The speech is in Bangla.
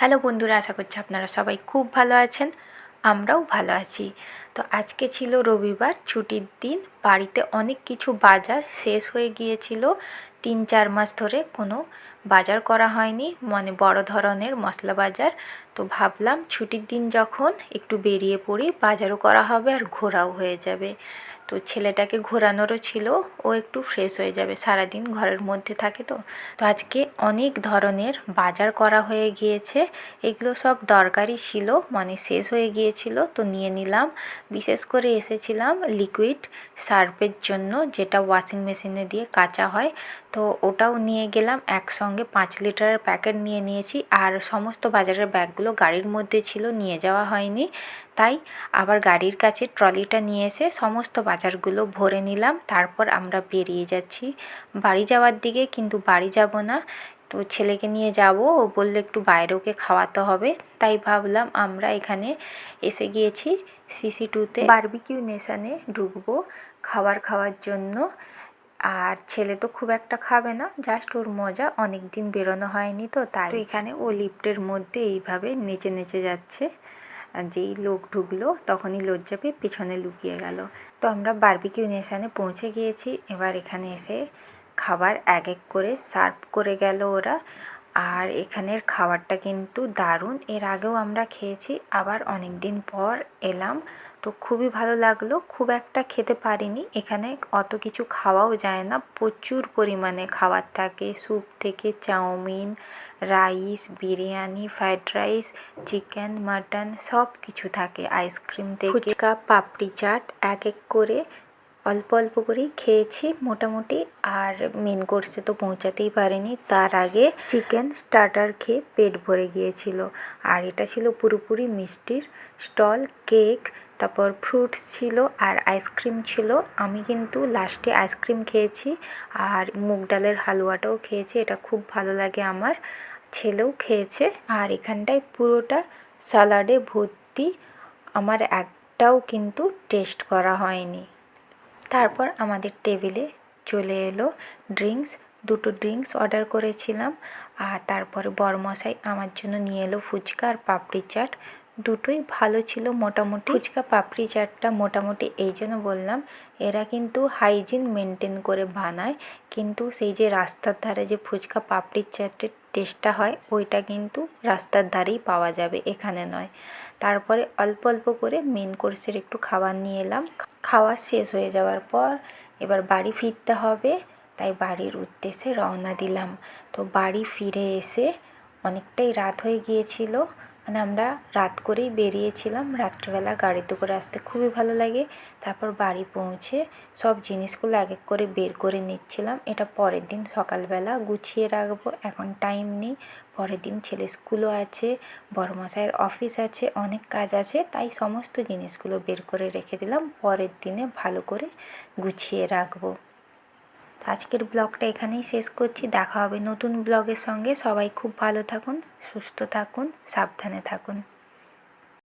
হ্যালো বন্ধুরা, আশা করছি আপনারা সবাই খুব ভালো আছেন, আমরাও ভালো আছি। তো আজকে ছিল রবিবার, ছুটির দিন, বাড়িতে অনেক কিছু বাজার শেষ হয়ে গিয়েছিল। তিন চার মাস ধরে কোনো বাজার করা হয়নি মানে বড় ধরনের মশলা বাজার। তো ভাবলাম ছুটির দিন যখন একটু বেরিয়ে পড়ি, বাজারও করা হবে আর ঘোরাও হয়ে যাবে। তো ছেলেটাকে ঘোরানোরও ছিল, ও একটু ফ্রেশ হয়ে যাবে, সারাদিন ঘরের মধ্যে থাকে তো। তো আজকে অনেক ধরনের বাজার করা হয়ে গিয়েছে, এগুলো সব দরকারি ছিল মানে শেষ হয়ে গিয়েছিল, তো নিয়ে নিলাম। বিশেষ করে এসেছিলাম লিকুইড সার্ফের জন্য, যেটা ওয়াশিং মেশিনে দিয়ে কাচা হয়। তো ওটাও নিয়ে গেলাম, একসঙ্গে পাঁচ লিটারের প্যাকেট নিয়ে নিয়েছি, আর সমস্ত বাজারের ব্যাগগুলো গাড়ির মধ্যে ছিল, নিয়ে যাওয়া হয়নি। তাই আবার গাড়ির কাছে ট্রলিটা নিয়ে এসে সমস্ত বাজারগুলো ভরে নিলাম। তারপর আমরা বেরিয়ে যাচ্ছি। বাড়ি যাওয়ার দিকে কিন্তু বাড়ি যাব না। তো ছেলেকে নিয়ে যাব। ও বলল একটু বাইরে ওকে খাওয়াতে হবে। তাই ভাবলাম আমরা এখানে এসে গিয়েছি সিসি টুতে বারবিকিউ নেশানে ঢুকবো খাবার খাওয়ার জন্য। আর ছেলে তো খুব একটা খাবে না। জাস্ট ওর মজা। অনেক দিন বেরোনো হয়নি তো। তাই এখানে ও লিফটের মধ্যে এইভাবে নেচে নেচে যাচ্ছে। যেই লোক ঢুকলো তখনই লজ্জা পেয়ে পিছনে লুকিয়ে গেল। তো আমরা বার্বিকিউ নেশানে পৌঁছে গিয়েছি। এবার এখানে এসে খাবার এক এক করে সার্ভ করে গেল ওরা। আর এখানের খাবারটা কিন্তু দারুণ। এর আগেও আমরা খেয়েছি, আবার অনেক দিন পর এলাম। তো খুবই ভালো লাগল, খুব একটা খেতে পারিনি। এখানে অত কিছু খাওয়াও যায় না, প্রচুর পরিমাণে খাবার থাকে। স্যুপ থেকে chowmein, rice, biryani fried rice, chicken, mutton সব কিছু থাকে। আইসক্রিম থেকে পাপড়ি চাট, এক এক করে অল্প অল্প করেই খেয়েছি মোটামুটি, আর মেন কোর্সে তো পৌঁছাতেই পারিনি। তার আগে চিকেন স্টার্টার খেয়ে পেট ভরে গিয়েছিল। আর এটা ছিল পুরোপুরি মিষ্টির স্টল কেক তারপর ফ্রুটস ছিল আর আইসক্রিম ছিল। আমি কিন্তু লাস্টে আইসক্রিম খেয়েছি আর মুগ ডালের হালুয়াটাও খেয়েছি, এটা খুব ভালো লাগে আমার। ছেলেও খেয়েছে। আর এখানটায় পুরোটা স্যালাডে ভর্তি। আমার একটাও কিন্তু টেস্ট করা হয়নি। তারপর আমাদের টেবিলে চলে এলো ড্রিঙ্কস, দুটো ড্রিঙ্কস অর্ডার করেছিলাম। আর তারপরে বরমশাই আমার জন্য নিয়ে এলো ফুচকা আর পাপড়ি চাট। দুটোই ভালো ছিল মোটামুটি। ফুচকা, পাপড়ি চাটটা মোটামুটি এই জন্য বললাম, এরা কিন্তু হাইজিন মেনটেন করে বানায়, কিন্তু সেই যে রাস্তার ধারে যে ফুচকা পাপড়ি চাটের টেস্টটা হয়, ওইটা কিন্তু রাস্তার ধারেই পাওয়া যাবে, এখানে নয়। তারপরে অল্প অল্প করে মেন কোর্সের একটু খাবার নিয়ে এলাম। খাওয়া শেষ হয়ে যাওয়ার পর এবার বাড়ি ফিরতে হবে, তাই বাড়ির উদ্দেশ্যে রওনা দিলাম। তো বাড়ি ফিরে এসে অনেকটাই রাত হয়ে গিয়েছিল মানে আমরা রাত করেই বেরিয়েছিলাম। রাত্রিবেলা গাড়িতে করে আসতে খুবই ভালো লাগে। তারপর বাড়ি পৌঁছে সব জিনিসগুলো এক এক করে বের করে নিচ্ছিলাম। এটা পরের দিন সকালবেলা গুছিয়ে রাখব। এখন টাইম নেই। পরের দিন ছেলে স্কুলও আছে, বড়মশাইয়ের অফিস আছে, অনেক কাজ আছে। তাই সমস্ত জিনিসগুলো বের করে রেখে দিলাম। পরের দিনে ভালো করে গুছিয়ে রাখব। আজকের ব্লগটা এখানেই শেষ করছি। দেখা হবে নতুন ব্লগের সঙ্গে। সবাই খুব ভালো থাকুন, সুস্থ থাকুন, সাবধানে থাকুন।